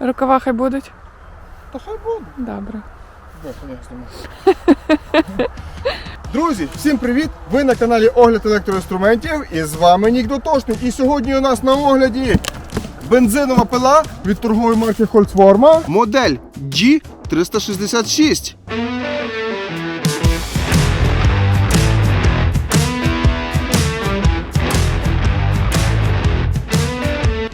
Рукава хай будуть? Та хай будуть. Добре. Друзі, всім привіт! Ви на каналі Огляд електроінструментів і з вами Нік Дотошник. І сьогодні у нас на огляді бензинова пила від торгової марки Holzforma. Модель G366.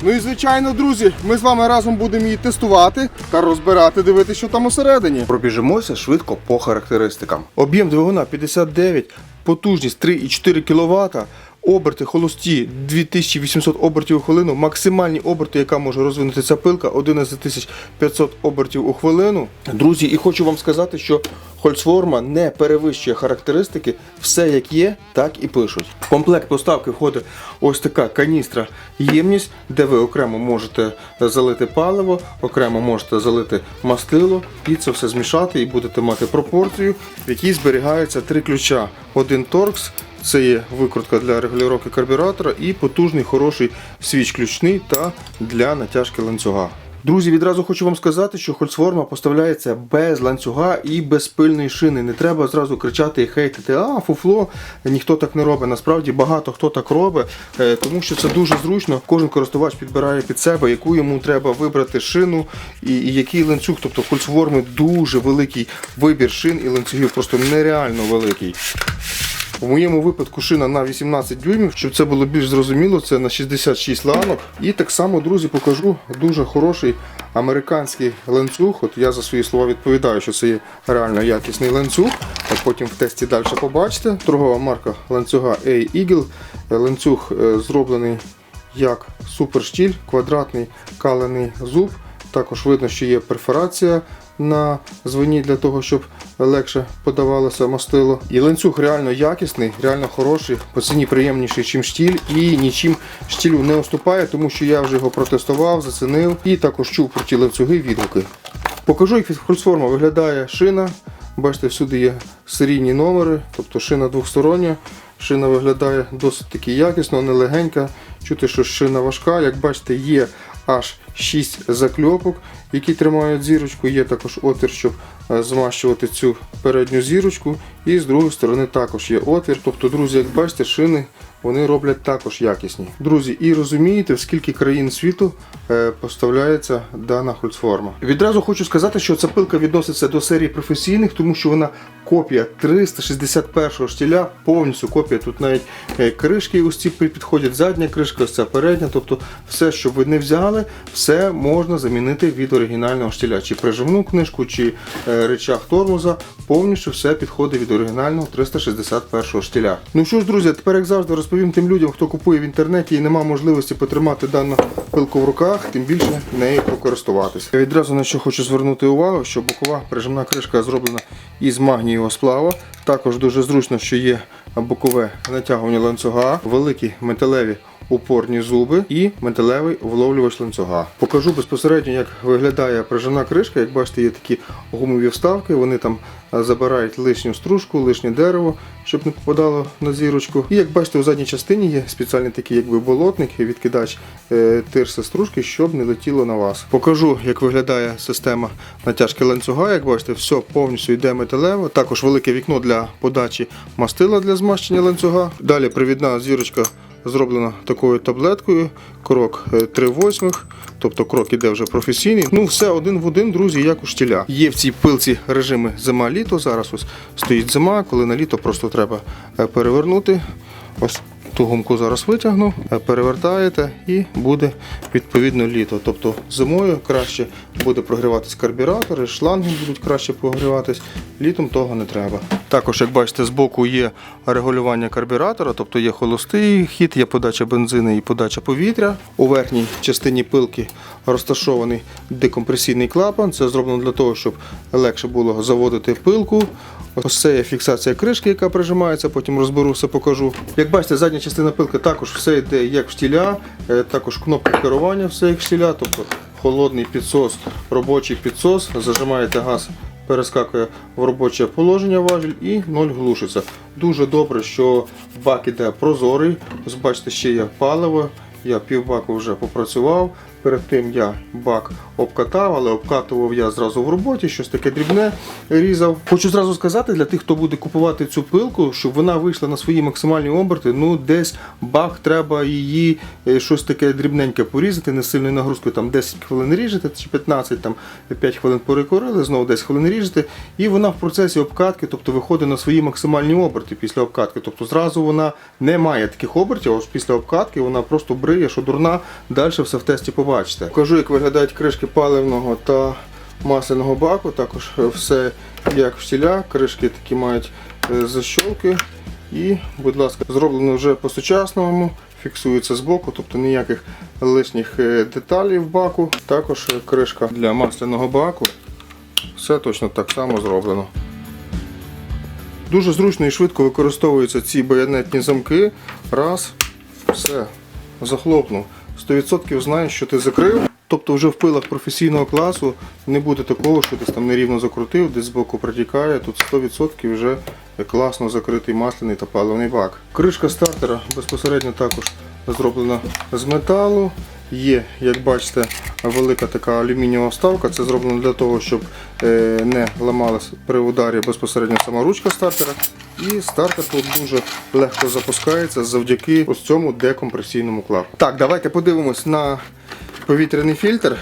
Ну і звичайно, друзі, ми з вами разом будемо її тестувати та розбирати, дивитися, що там усередині. Пробіжимося швидко по характеристикам. Об'єм двигуна 59, потужність 3,4 кВт. Оберти холості 2800 обертів у хвилину, максимальні оберти, яка може розвинути ця пилка 11500 обертів у хвилину. Друзі, і хочу вам сказати, що Holzforma не перевищує характеристики, все як є, так і пишуть. В комплект поставки входить ось така каністра ємність, де ви окремо можете залити паливо, окремо можете залити мастило і це все змішати, і будете мати пропорцію, в якій зберігаються три ключа. Один торкс. Це є викрутка для регулювання карбюратора і потужний хороший свіч ключний та для натяжки ланцюга. Друзі, відразу хочу вам сказати, що Holzforma поставляється без ланцюга і без пильної шини. Не треба зразу кричати і хейтити, а фуфло, ніхто так не робить. Насправді багато хто так робить, е, тому що це дуже зручно. Кожен користувач підбирає під себе, яку йому треба вибрати шину і, і який ланцюг. Тобто в Holzforma дуже великий вибір шин і ланцюгів, просто нереально великий. У моєму випадку шина на 18 дюймів, щоб це було більш зрозуміло, це на 66 ланок. І так само, друзі, покажу дуже хороший американський ланцюг. От я за свої слова відповідаю, що це є реально якісний ланцюг. А потім в тесті далі побачите. Торгова марка ланцюга A-Eagle. Ланцюг е, зроблений як суперштіль, квадратний калений зуб. Також видно, що є перфорація на звені для того, щоб легше подавалося мастило. І ланцюг реально якісний, реально хороший, по ціні приємніший, ніж штіль, і нічим штілю не уступає, тому що я вже його протестував, зацінив і також чув про ті ланцюги відгуки. Покажу, як від Хольцформа виглядає шина. Бачите, всюди є серійні номери, тобто шина двохстороння. Шина виглядає досить таки якісно, не легенька. Чути, що шина важка. Як бачите, є аж 6 закльопок, які тримають зірочку. Є також отвір, щоб е, змащувати цю передню зірочку. І з другої сторони також є отвір. Тобто, друзі, як бачите, шини вони роблять також якісні. Друзі, і розумієте, в скільки країн світу е, поставляється дана хольцформа. Відразу хочу сказати, що ця пилка відноситься до серії професійних, тому що вона копія 361-го штіля, повністю копія. Тут навіть е, кришки ось ці підходять, задня кришка, ось ця передня. Тобто все, що ви не взяли, все можна замінити від оригінального штіля. Чи прижимну книжку, чи е, речах тормоза. Повністю все підходить від оригінального 361-го штіля. Ну що ж, друзі, тепер як завжди розповім тим людям, хто купує в інтернеті і нема можливості потримати дану пилку в руках, тим більше нею покористуватися. Я відразу на що хочу звернути увагу, що бокова прижимна кришка зроблена із магнієвого сплава. Також дуже зручно, що є бокове натягування ланцюга, великі металеві упорні зуби і металевий вловлювач ланцюга. Покажу безпосередньо, як виглядає прижимна кришка. Як бачите, є такі гумові вставки, вони там забирають лишню стружку, лишнє дерево, щоб не попадало на зірочку. І як бачите, у задній частині є спеціальний такий якби болотник, відкидач е, тирси стружки, щоб не летіло на вас. Покажу, як виглядає система натяжки ланцюга. Як бачите, все повністю йде металево. Також велике вікно для подачі мастила для змащення ланцюга. Далі привідна зірочка зроблена такою таблеткою. Крок 3 восьмих, тобто крок іде вже професійний. Ну, все один в один, друзі, як у штіля. Є в цій пилці режими зима-літо. Зараз ось стоїть зима, коли на літо просто треба е, перевернути. Ось ту гумку зараз витягну, е, перевертаєте і буде відповідно літо. Тобто зимою краще буде прогріватись карбюратори, шланги будуть краще прогріватись, літом того не треба. Також, як бачите, збоку є регулювання карбюратора, тобто є холостий хід, є подача бензину і подача повітря. У верхній частині пилки розташований декомпресійний клапан. Це зроблено для того, щоб легше було заводити пилку. Ось це є фіксація кришки, яка прижимається, потім розберу, все покажу. Як бачите, задня частина пилки також все йде як в штіля, е, також кнопка керування, все як в штіля, тобто холодний підсос, робочий підсос, зажимаєте газ. Перескакує в робоче положення важіль і ноль глушиться. Дуже добре, що бак іде прозорий. Ось бачите, ще є паливо. Я півбаку вже попрацював, Перед тим я бак обкатав, але обкатував я зразу в роботі, щось таке дрібне різав. Хочу зразу сказати для тих, хто буде купувати цю пилку, щоб вона вийшла на свої максимальні оберти. Ну, десь бак треба її е, щось таке дрібненьке порізати, не сильною нагрузкою, там 10 хвилин ріжете чи 15, там 5 хвилин перекорили, знову 10 хвилин ріжете, і вона в процесі обкатки, тобто виходить на свої максимальні оберти після обкатки. Тобто зразу вона не має таких обертів, а після обкатки вона просто бриє, що дурна, далі все в тесті побачите. Покажу, як виглядають кришки паливного та масляного баку. Також все як всіля. Кришки такі мають е, защолки. І, будь ласка, зроблено вже по-сучасному, фіксується збоку, тобто ніяких лишніх е, деталей в баку. Також е, кришка для масляного баку. Все точно так само зроблено. Дуже зручно і швидко використовуються ці байонетні замки. Раз, все, захлопнув. 100% знає, що ти закрив. Тобто вже в пилах професійного класу не буде такого, що ти там нерівно закрутив, десь збоку протікає. Тут 100% вже класно закритий масляний та паливний бак. Кришка стартера безпосередньо також зроблена з металу. Є, як бачите, велика така алюмінієва вставка. Це зроблено для того, щоб е, не ламалась при ударі безпосередньо сама ручка стартера. І стартер тут дуже легко запускається завдяки ось цьому декомпресійному клапу. Так, давайте подивимось на повітряний фільтр.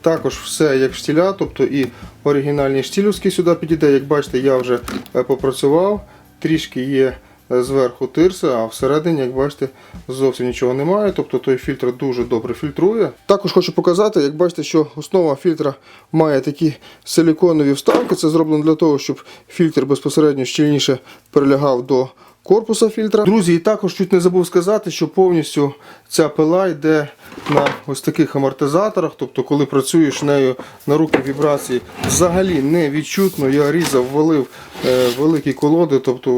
Також все як штіля, тобто і оригінальні штілівські сюди підійде. Як бачите, я вже е, попрацював, трішки є зверху тирса, а всередині, як бачите, зовсім нічого немає. Тобто той фільтр дуже добре фільтрує. Також хочу показати, як бачите, що основа фільтра має такі силіконові вставки. Це зроблено для того, щоб фільтр безпосередньо щільніше прилягав до корпуса фільтра. Друзі, і також чуть не забув сказати, що повністю ця пила йде на ось таких амортизаторах. Тобто, коли працюєш нею на руки вібрації, взагалі не відчутно. Я різав, валив е, великі колоди, тобто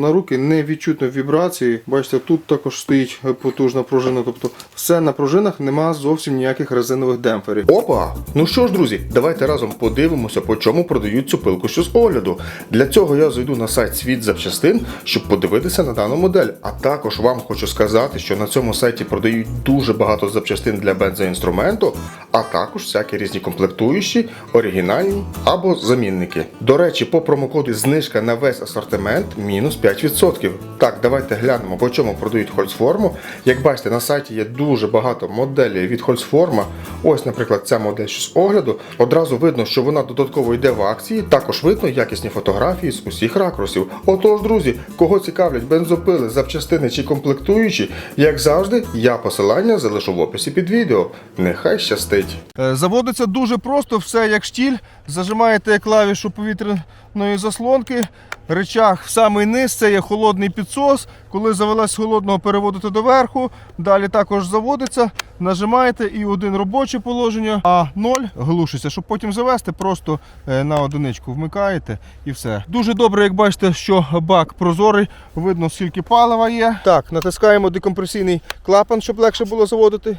на руки не відчутно вібрації. Бачите, тут також стоїть потужна пружина. Тобто, все на пружинах нема зовсім ніяких резинових демпферів. Опа! Ну що ж, друзі, давайте разом подивимося, по чому продають цю пилку що з огляду. Для цього я зайду на сайт світ запчастин, щоб подивитися на дану модель. А також вам хочу сказати, що на цьому сайті продають дуже багато запчастин для бензоінструменту, а також всякі різні комплектуючі, оригінальні або замінники. До речі, по промокоду знижка на весь асортимент мінус 5%. Так, давайте глянемо, по чому продають Хольцформу. Як бачите, на сайті є дуже багато моделей від Хольцформа. Ось, наприклад, ця модель що з огляду. Одразу видно, що вона додатково йде в акції. Також видно якісні фотографії з усіх ракурсів. Отож, друзі, кого цікавлять бензопили, запчастини чи комплектуючі, як завжди, я посилання залишу в описі під відео. Нехай щастить. Е, Заводиться дуже просто, все як штіль. Зажимаєте клавішу повітряної заслонки. Речах в самий низ, це є холодний підсос. Коли завелась з холодного, переводите до верху. Далі також заводиться, нажимаєте і один робоче положення, а ноль глушиться. Щоб потім завести, просто е, на одиничку вмикаєте і все. Дуже добре, як бачите, що бак прозорий, видно скільки палива є. Так, натискаємо декомпресійний клапан, щоб легше було заводити.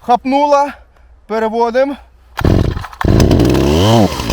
Хапнула, переводимо. não.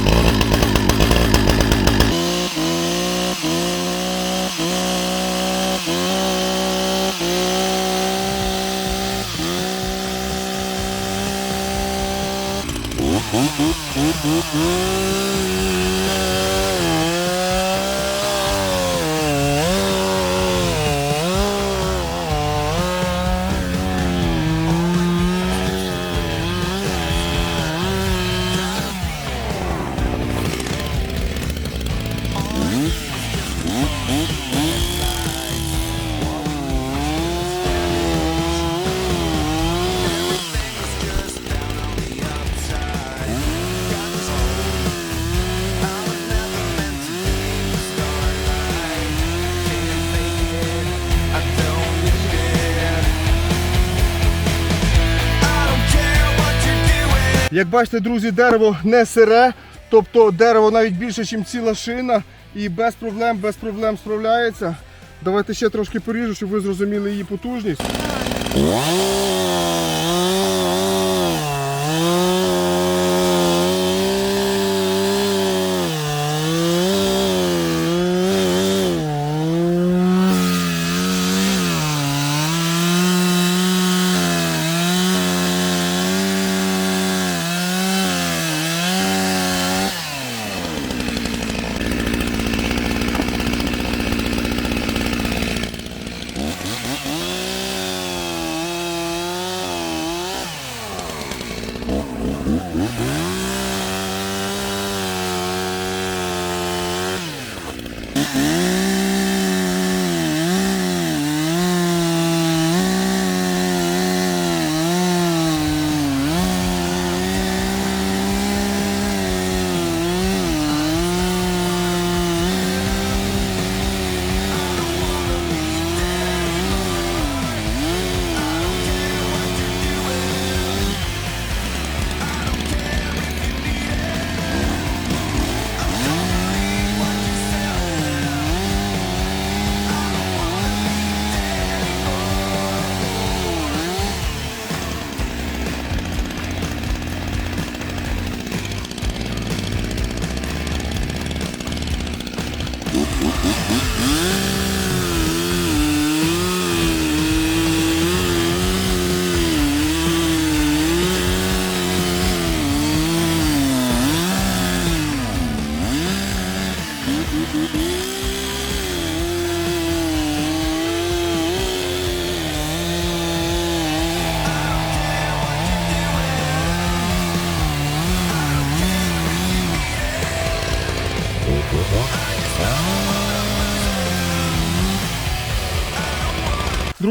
Як бачите, друзі, дерево не сире, тобто дерево навіть більше, ніж ціла шина, і без проблем, без проблем справляється. Давайте ще трошки поріжу, щоб ви зрозуміли її потужність.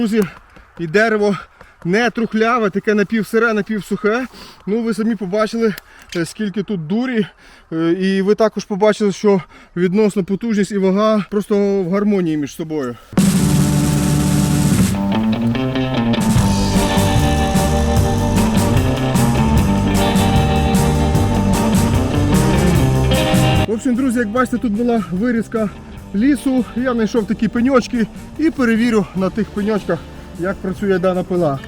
Друзі, і дерево не трухляве, таке напівсире, напівсухе. Ну, ви самі побачили, е, скільки тут дурі. Е, І ви також побачили, що відносно потужність і вага просто в гармонії між собою. В общем, друзі, як бачите, тут була вирізка лісу. Я знайшов такі пеньочки і перевірю на тих пеньочках, як працює дана пила.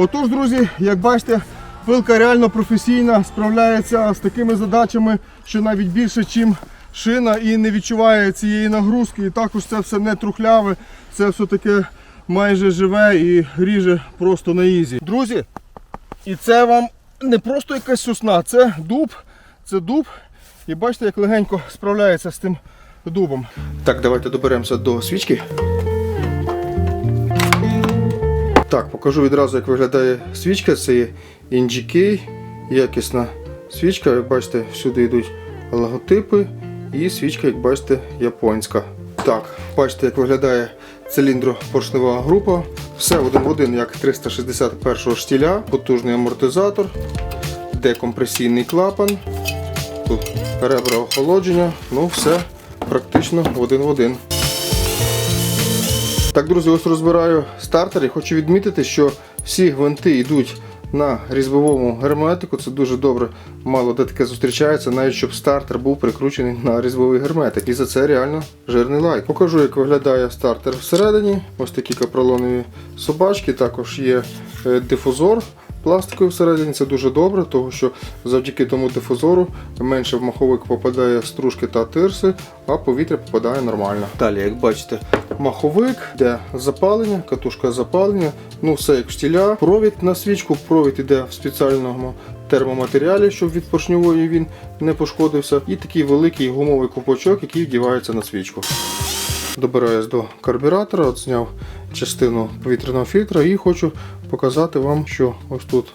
Отож, друзі, як бачите, пилка реально професійна, справляється з такими задачами, що навіть більше, ніж шина, і не відчуває цієї нагрузки. І також це все не трухляве, це все таке майже живе і ріже просто на ізі. Друзі, і це вам не просто якась сосна, це дуб, це дуб. І бачите, як легенько справляється з тим дубом. Так, давайте доберемося до свічки. Так, покажу відразу, як виглядає свічка. Це NGK, якісна свічка. Як бачите, всюди йдуть логотипи. І свічка, як бачите, японська. Так, бачите, як виглядає циліндропоршнева група. Все один в один, як 361 штіля, потужний амортизатор, декомпресійний клапан, тут ребра охолодження, ну все практично один в один. Так, друзі, ось розбираю стартер і хочу відмітити, що всі гвинти йдуть на різьбовому герметику. Це дуже добре, мало де таке зустрічається, навіть щоб стартер був прикручений на різьбовий герметик. І за це реально жирний лайк. Покажу, як виглядає стартер всередині. Ось такі капролонові собачки, також є е, дифузор. Пластиковий всередині це дуже добре, тому що завдяки тому дифузору менше в маховик попадає стружки та тирси, а повітря попадає нормально. Далі, як бачите, маховик, де запалення, катушка запалення, ну все як штіля. Провід на свічку, провід іде в спеціальному термоматеріалі, щоб від поршньової він не пошкодився. І такий великий гумовий ковпачок, який вдівається на свічку. Добираюсь до карбюратора, от зняв частину повітряного фільтра і хочу показати вам, що ось тут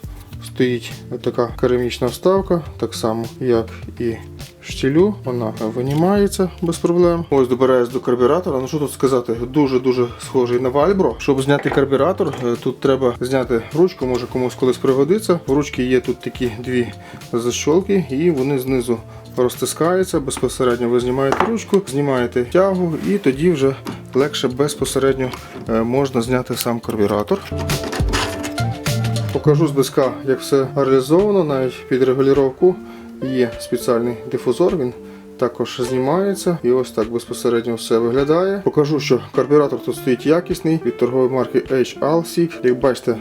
стоїть така керамічна вставка, так само як і штілю, вона винімається без проблем. Ось добираюсь до карбюратора. Ну що тут сказати, дуже-дуже схожий на Вальбро. Щоб зняти карбюратор, е, тут треба зняти ручку, може комусь колись пригодиться. В ручки є тут такі дві защолки, і вони знизу розтискаються. Безпосередньо ви знімаєте ручку, знімаєте тягу, і тоді вже легше безпосередньо е, можна зняти сам карбюратор. Покажу зблизька, як все реалізовано, навіть під регулювання є спеціальний дифузор. Він також знімається і ось так безпосередньо все виглядає. Покажу, що карбюратор тут стоїть якісний від торгової марки HLC. Як бачите,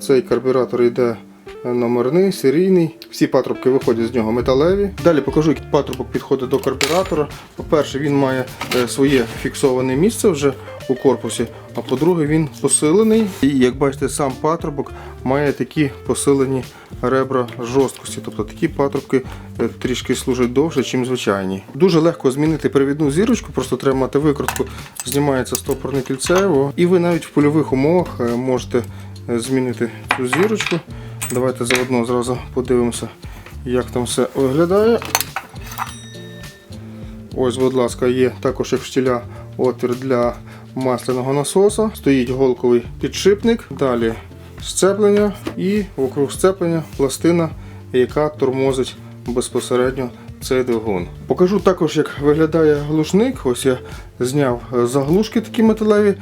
цей карбюратор йде номерний, серійний. Всі патрубки виходять з нього металеві. Далі покажу, який патрубок підходить до карбюратора. По-перше, він має е, своє фіксоване місце вже у корпусі, а по-друге, він посилений. І як бачите, сам патрубок має такі посилені ребра жорсткості. Тобто такі патрубки е, трішки служать довше, ніж звичайні. Дуже легко змінити привідну зірочку, просто треба мати викрутку, знімається стопорне кільце. І ви навіть в польових умовах е, можете змінити цю зірочку. Давайте заодно зразу подивимося, як там все виглядає. Ось, будь ласка, є також як штіля отвір для масляного насоса. Стоїть голковий підшипник. Далі сцеплення і вокруг сцеплення пластина, яка тормозить безпосередньо цей двигун. Покажу також, як виглядає глушник. Ось я зняв е, заглушки такі металеві.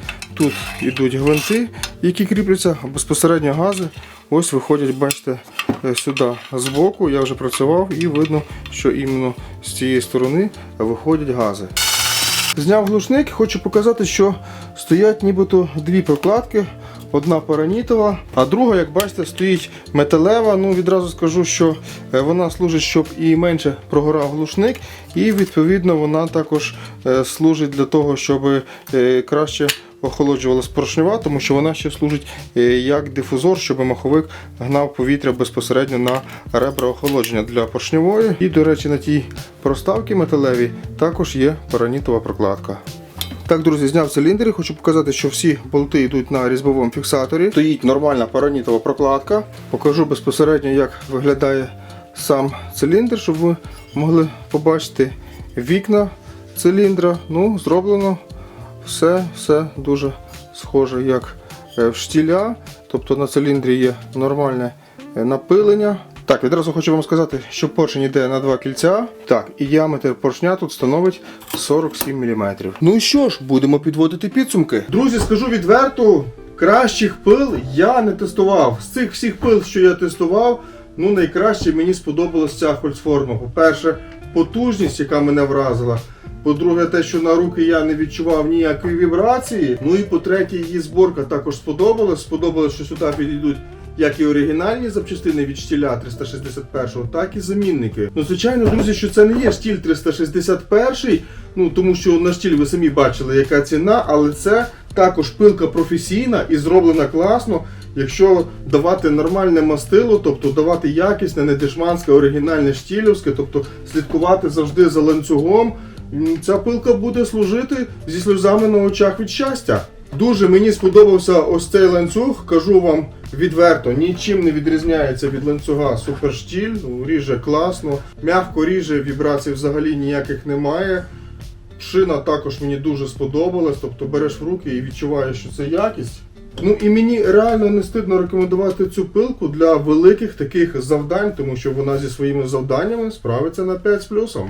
Тут йдуть гвинти, які кріпляться, безпосередньо гази. Ось виходять, бачите, е, сюди збоку. Я вже працював і видно, що іменно з цієї сторони виходять гази. Зняв глушник, хочу показати, що стоять нібито дві прокладки. Одна паранітова, а друга, як бачите, стоїть металева. Ну відразу скажу, що е, вона служить, щоб і менше прогорав глушник, і відповідно вона також е, служить для того, щоб краще охолоджувалась поршнева, тому що вона ще служить е, як дифузор, щоб маховик гнав повітря безпосередньо на ребра охолодження для поршневої. І, до речі, на тій проставці металевій також є паранітова прокладка. Так, друзі, зняв циліндр і хочу показати, що всі болти йдуть на різьбовому фіксаторі. Стоїть нормальна паранітова прокладка. Покажу безпосередньо, як виглядає сам циліндр, щоб ви могли побачити вікна циліндра. Ну, зроблено все, все дуже схоже, як е, в штіля. Тобто на циліндрі є нормальне е, напилення. Так, відразу хочу вам сказати, що поршень йде на два кільця. Так, і діаметр поршня тут становить 47 мм. Ну що ж, будемо підводити підсумки. Друзі, скажу відверто, кращих пил я не тестував. З цих всіх пил, що я тестував, ну найкраще мені сподобалася ця Хольцформа. По-перше, потужність, яка мене вразила. По-друге, те, що на руки я не відчував ніякої вібрації. Ну і по-третє, її зборка також сподобалась. Сподобалось, що сюди підійдуть як і оригінальні запчастини від штіля 361, так і замінники. Ну, звичайно, друзі, що це не є штіль 361, ну тому що на штіль ви самі бачили, яка ціна, але це також пилка професійна і зроблена класно. Якщо давати нормальне мастило, тобто давати якісне, не дешманське, оригінальне штілівське, тобто слідкувати завжди за ланцюгом, ця пилка буде служити зі сльозами на очах від щастя. Дуже мені сподобався ось цей ланцюг, кажу вам відверто, нічим не відрізняється від ланцюга суперштіль, ну, ріже класно, м'яко ріже, вібрацій взагалі ніяких немає. Шина також мені дуже сподобалась, тобто береш в руки і відчуваєш, що це якість. Ну і мені реально не стидно рекомендувати цю пилку для великих таких завдань, тому що вона зі своїми завданнями справиться на 5 з плюсом.